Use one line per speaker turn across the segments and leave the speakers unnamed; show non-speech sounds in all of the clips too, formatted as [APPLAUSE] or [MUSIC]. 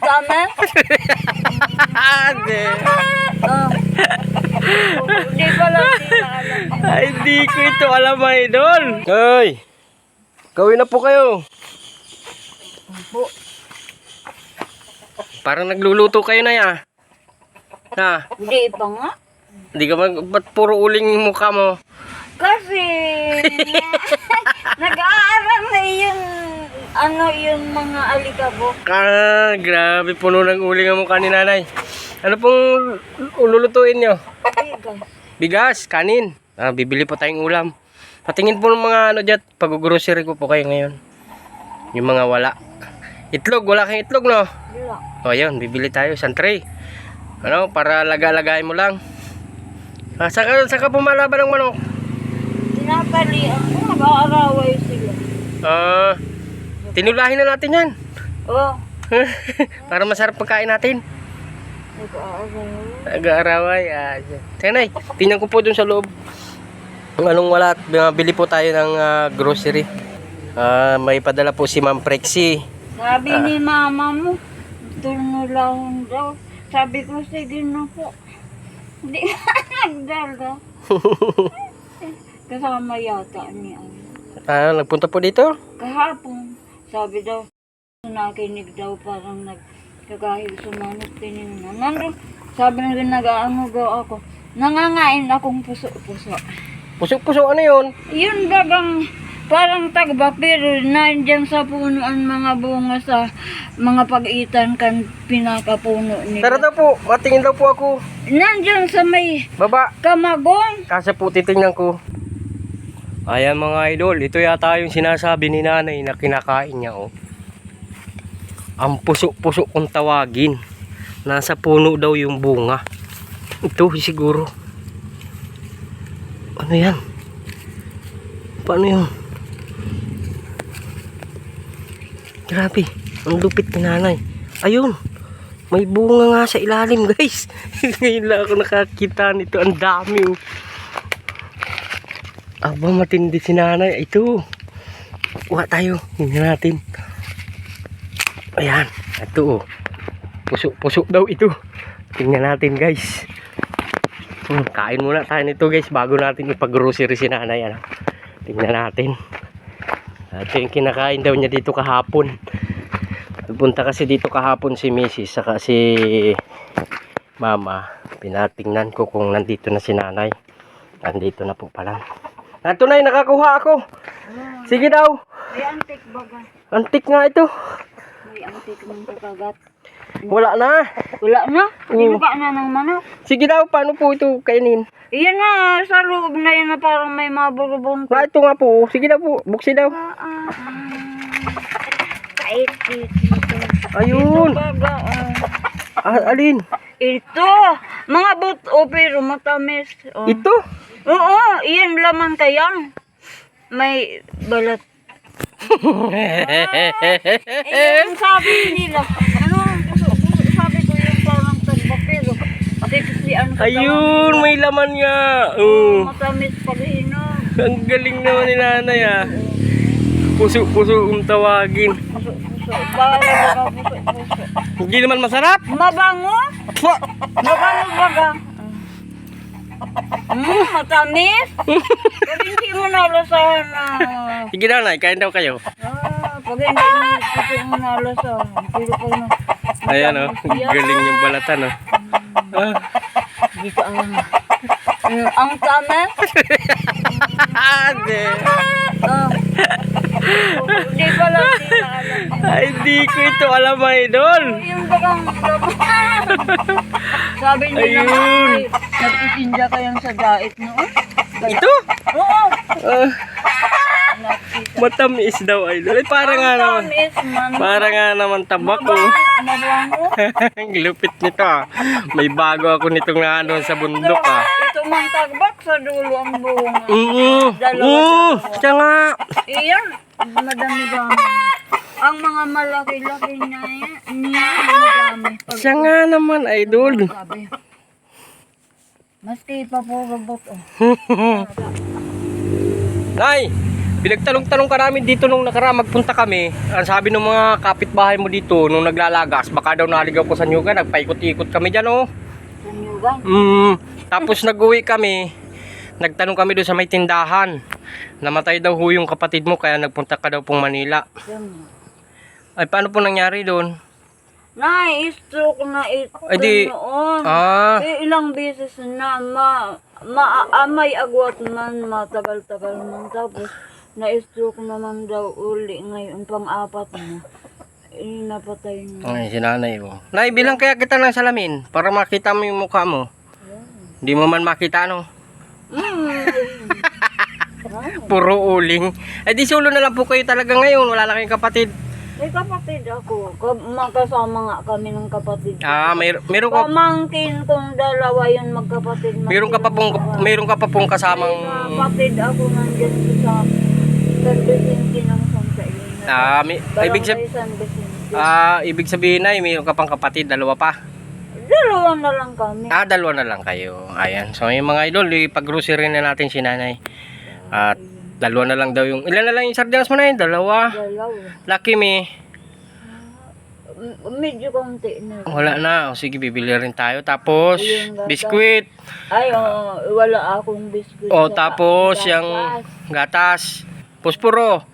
Tama?
Hindi.
Oh. Hindi ko lang di na alam.
Ay, di ko ito alam, idol. Hoy, gawin na po kayo. Parang nagluluto kayo na ya. Ha?
Hindi pa nga.
Hindi ka mag... Ba't puro uling mukha mo?
Kasi [LAUGHS] nag-aaral na yung ano yung mga alikabok.
Ah, grabe. Puno ng uling ang mukha ni nanay. Ano pong ululutuin nyo?
Bigas.
Bigas, kanin. Ah, bibili po tayong ulam. Patingin po ng mga ano dyan. Pag-grocery ko po kayo ngayon. Yung mga wala. Itlog, wala kang itlog no?
Wala.
O yun, bibili tayo. Isang tray. Ano, para laga-lagay mo lang. Ah, saka, saka pumalaban ng manok.
Tinapalian ko, nag-aaraway sila.
Ah, tinulahin na natin yan.
Oh, [LAUGHS]
para masarap pagkain natin.
nag-aaraway.
Nag-aaraway. Ah, Tenay, tingnan ko po dun sa loob. Kung anong wala bili po tayo ng ah, grocery. Ah, may padala po si Ma'am Prexy.
Sabi ni mama mo, tunulahon daw. Sabi ko, sige na po. Hindi [LAUGHS] nagdala. [LAUGHS] Kasama yata ni ano.
Ah, nagpunta po dito?
Kahapon, sabi daw, nakinig daw parang nagkakahil sumanot tinignan. Nandun, sabi na nag-aano daw ako. Nangangain akong puso-puso.
Pusok-pusok ano yun?
Yun bagang parang tagba pero nandiyan sa punuan mga bunga sa mga pag-itan kan pinakapuno
Tara
nila.
daw po, matingin daw po ako.
Nandiyan sa may
Baba.
kamagong.
Kasi po titingnan ko. Ayan mga idol, ito yata yung sinasabi ni nanay na kinakain niya oh. Ang puso-puso kung tawagin. Nasa puno daw yung bunga. Ito siguro. Ano yan? Paano yun? Grabe, ang lupit ni nanay. Ayun, may bunga nga sa ilalim [LAUGHS] guys. Ngayon lang ako nakakita nito. Ang dami oh. Aba, matindi si nanay. Ito. Kuha tayo. Tingnan natin. Ayan. Ito oh. Puso-puso daw ito. Tingnan natin guys. Hmm, kain muna tayo nito guys bago natin ipag-grocery si nanay. Ano? Tingnan natin. Ito yung kinakain daw niya dito kahapon. Pupunta kasi dito kahapon si Mrs. saka si Mama. Pinatingnan ko kung nandito na si nanay. Nandito na po pala. Nato na nakakuha ako. Sige daw.
May antik baga.
Antik nga ito.
May antik ng kakagat.
Wala na.
Wala na.
Oo.
Inuka na ng manok.
Sige daw, paano po ito kainin?
Iyan na, sa loob na yun na parang may maburubong.
Na ito nga po. Sige daw po. Buksi daw.
Ah, ah, ah. Dito.
Ayun.
Baga, ah.
Ah, alin?
Ito, mga buto pero matamis. Oh.
Ito.
Oo, iyan laman kaya. May balat. [LAUGHS] Eh, yung sabi nila, ano, sabi ko yung parang tagba pero sexy ang katawan.
Ayun, may laman nga. Oh.
Matamis pag inom.
Ang galing naman ni nanay ah. Puso-puso kung tawagin. Hindi naman masarap.
Mabango? Mabango baga? Mm, matamis? Pag hindi mo nalasahan na...
Sige daw, nay. Kain daw kayo.
Ah, pag hindi mo kasi mo nalasahan. Pero pag na...
Ayan oh. Galing yung balatan oh. Ah.
Hindi ka alam. Mm, ang tamis? [LAUGHS]
Hindi.
Ah. Hindi ko lang di na alam.
Ay, di ko ito alam, idol.
Yung bagang Sabi nila
Ayun.
ay nagtitinda kayang sa diet noon.
Ito?
Oo.
Ah,
Nakita.
matamis daw, idol. Ay, para nga naman. Para nga naman tabak.
Mabango. [LAUGHS]
Ang lupit nito ah. May bago ako nitong naano sa bundok ah.
Ito mang tagbak sa dulo ang bunga.
Oo. Oo. Siya nga.
Iyan, madami-dami. Ang mga malaki-laki niya, niya, madami. Pag-
Siya nga naman, idol.
Maski pa po robot oh. [LAUGHS]
Nay, Pinagtanong-tanong ka namin dito nung nakaraan magpunta kami. Ang sabi ng mga kapitbahay mo dito nung naglalagas, baka daw naligaw ko sa Nyugan, nagpaikot-ikot kami dyan oh.
Sa Nyugan.
Mm, tapos nag-uwi kami. Nagtanong kami doon sa may tindahan. Namatay daw ho yung kapatid mo kaya nagpunta ka daw pong Manila.
Yan.
Ay paano po nangyari doon?
Na-stroke na ito
Ay, di-
noon.
Ah,
Eh, ilang beses na ma, ma amay agwat man matagal-tagal man tapos na-stroke naman daw uli ngayon pang-apat na. Eh, napatay na.
ay si nanay mo. Nay, bilang kaya kita ng salamin para makita mo yung mukha mo. Hindi mo man makita no. [LAUGHS] Puro uling. Ay di solo na lang po kayo talaga ngayon. Wala na kayong kapatid.
May kapatid ako. Ka- magkasama nga kami ng kapatid. ko.
Ah, may, meron ka
Pamangkin kong dalawa yun magkapatid.
meron ka pa pong meron ka pa pong kasamang
May kapatid ako nandyan sa San Vicente ng Santa Elena.
ah, may, ibig sab
Barangay San Vicente.
Ah, ibig sabihin ay meron ka pang kapatid, dalawa pa.
Dalawa na lang kami.
Ah, dalawa na lang kayo. Ayan. So, yung mga idol, ipag-grocery na natin si nanay. At dalawa na lang daw yung... Ilan na lang yung sardinas mo na yun? Dalawa.
Dalawa.
Lucky me.
M- Medyo konti na.
Wala na. O, sige, bibili rin tayo. Tapos,
Ayun, gata.
biskwit.
Ay, oo, wala akong biskuit.
O, tapos,
gatas.
yung gatas. Posporo.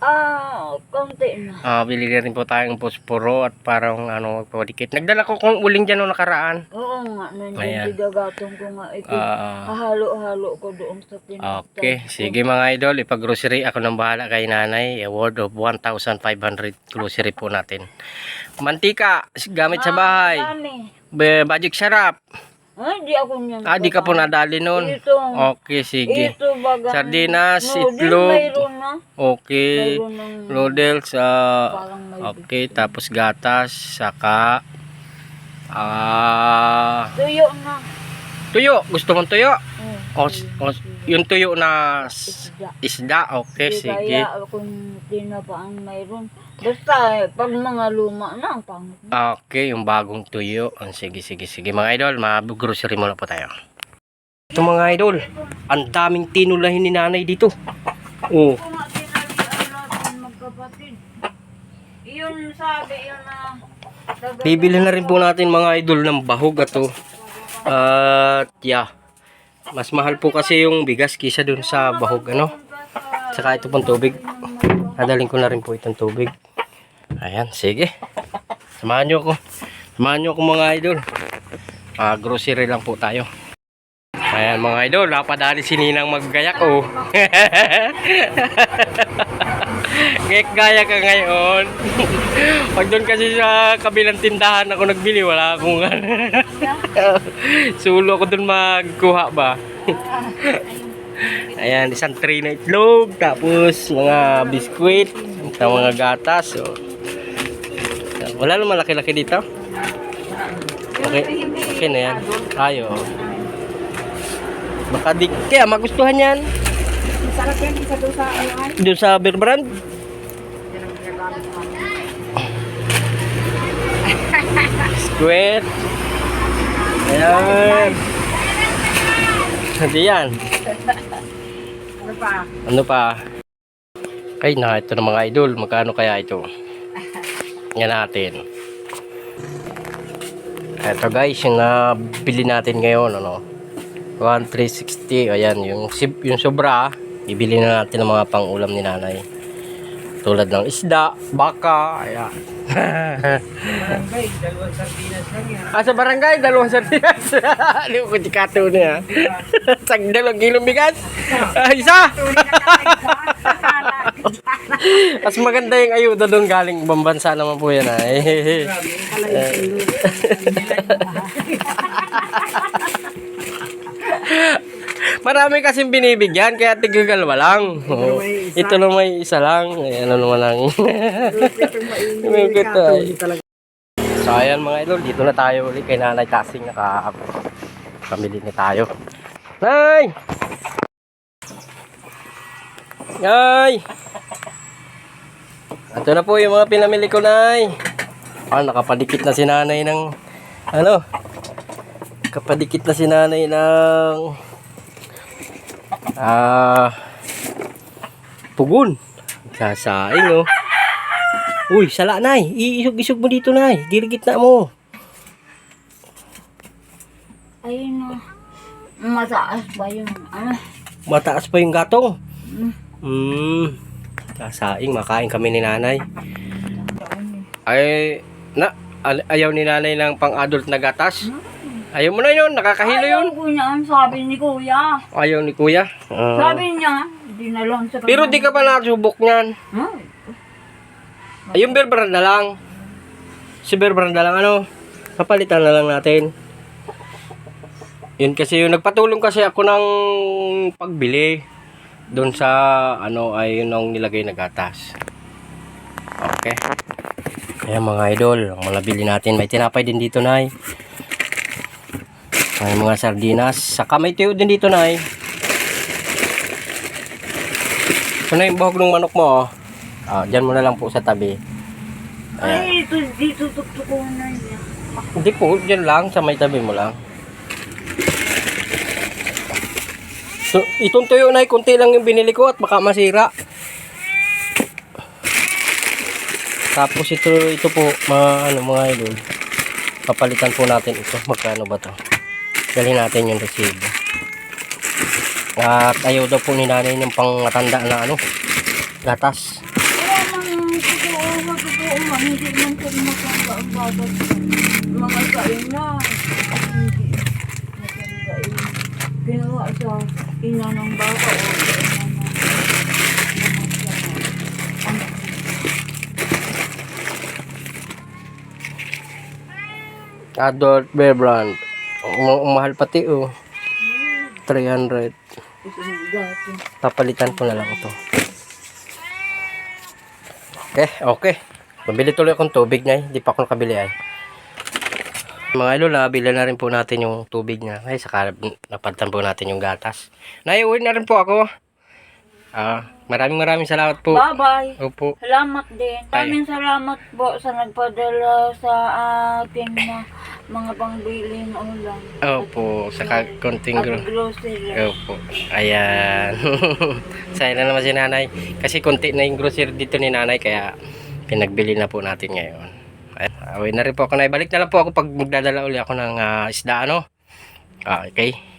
Ah, konti na.
Ah, bili rin po tayong posporo at parang ano, magpawadikit. Nagdala ko kung uling dyan nung nakaraan.
Oo nga, nandiyan
Ayan.
sigagatong ko nga. Ito,
Ah,
hahalo-halo ko doon sa tinapay.
Okay, sige mga idol, ipag-grocery ako ng bahala kay nanay. A worth of 1,500 grocery po natin. Mantika, gamit sa bahay. Magic sarap.
Ay, di ako niyan.
Ah, di ka po nadali.
Ito.
Okay, sige.
Ito baga.
Sardinas,
Noodle,
itlog. Okay. Ah,
parang may
okay, tapos gatas, saka, ah,
tuyo na.
tuyo. Gusto mong tuyo?
Oh,
O, o, yung tuyo na s-
isda.
okay,
Di
sige.
Kaya kung di na pa ang mayroon. Basta, eh, pag mga luma na, ang pangit.
Okay, yung bagong tuyo. Oh, sige, sige, sige. Mga idol, mag-grocery muna po tayo. Ito mga idol, ang daming tinulahin ni nanay dito. Oh,
Kung natin magkapatid. Yun sabi, yun na.
bibili na rin po natin mga idol ng bahog ato. At yeah, mas mahal po kasi yung bigas kisa dun sa bahog ano. Saka ito pong tubig. Dadalhin ko na rin po itong tubig. Ayan, sige. Samahan nyo ako. Samahan nyo ako mga idol. Ah, grocery lang po tayo. Ayan mga idol, napadali si Ninang maggayak oh. [LAUGHS] Ngek gaya ka ngayon. [LAUGHS] Pag doon kasi sa kabilang tindahan ako nagbili, wala akong [LAUGHS] Sulo ako doon magkuha ba. [LAUGHS] Ayan, isang tray na itlog, tapos mga biskwit, at mga gatas. So. Wala naman malaki-laki dito. Okay, okay na yan. Tayo. Baka di, kaya magustuhan yan.
Sarap yan, isa doon sa ano
Doon sa beer Squid. Ayan. Hindi yan.
Ano pa?
Ano pa? Ay na, ito na mga idol. Magkano kaya ito? Yan natin. Ito guys, yung nabili natin ngayon, ano? 1,360. Ayan, yung, yung sobra, bibili na natin ng mga pang-ulam ni nanay. Tulad ng isda, baka, ayan. Ah, sa barangay, dalawang sardinas. Hindi ko kutikato niya. Sag dalawang kilong bigas. Ah, isa! [LAUGHS] Mas maganda yung ayuda doon galing ibang bansa naman po yan ay. [LAUGHS] [LAUGHS] Marami kasing binibigyan kaya tigagalawa lang. Oo. ito na may isa lang. Ay, ano naman lang. May kita. So ayan mga idol, dito na tayo ulit kay Nanay Tasing naka pamili na tayo. Nay! Nay! Ito na po yung mga pinamili ko, Nay. Ah, nakapadikit na si Nanay ng ano? Nakapadikit na si Nanay ng ah pugon. Sasaing oh. Uy, sala nay. Iisog-isog mo dito nay. Girgit na mo.
Ayun na. Mataas ba yun? Ano?
Mataas pa yung gatong.
Hmm.
Hmm. Sasaing, makain kami ni nanay.
Eh.
Ay, na, ayaw ni nanay ng pang-adult na gatas. Ayaw mo na yun, nakakahilo yun.
Ayaw ko niyan, sabi ni kuya.
Ayaw ni kuya. Ah.
Sabi niya, di na lang sa
pero di ka pa nasubok niyan.
Hmm?
Ay, yung bear brand na lang. Si bear brand na lang, ano, kapalitan na lang natin. Yun kasi yung nagpatulong kasi ako ng pagbili. Doon sa, ano, ay yun ang nilagay na gatas. Okay. Kaya mga idol, ang mga bili natin, may tinapay din dito, Nay. May mga sardinas. Saka may tuyo din dito, Nay. Ito na yung bahog ng manok mo, oh. Ah, dyan mo na lang po sa tabi. Ayan.
Ay, ito, dito tuktukunan na niya.
Hindi po, dyan lang, sa may tabi mo lang. So, itong tuyo na kunti lang yung binili ko at baka masira. Tapos ito, ito po, mga, ano, mga idol. Papalitan po natin ito. Magkano ba to? Dali natin yung resibo. At ayaw daw po ni nanay ng pang matanda na ano, gatas.
Wala man totoo, matotoo man, hindi man ko maganda ang babat. Mga kain na. Hindi. Maganda yun. Ginawa sa ina ng bata o sa ina ng.
Adult. Um- umahal pati oh. 300.
Ito yung dati.
Papalitan ko na lang ito. Okay, okay. Mabili tuloy akong tubig niya. Hindi pa ako nakabili ay. Mga idol, ah, bilhan na rin po natin yung tubig niya. Ay, saka napalitan po natin yung gatas. Naiuwi na rin po ako. Ah, maraming maraming salamat po.
Bye-bye.
Opo.
Salamat din. Maraming salamat po sa nagpadala sa akin na mga pangbiling ulam.
Opo, saka konting gro-
grocery.
Opo. Ayan. [LAUGHS] Saya na naman si nanay. Kasi konti na yung grocery dito ni nanay kaya pinagbili na po natin ngayon. Ayan. Away na rin po ako na. Balik na lang po ako pag magdadala uli ako ng ah, isda ano. Ah, okay.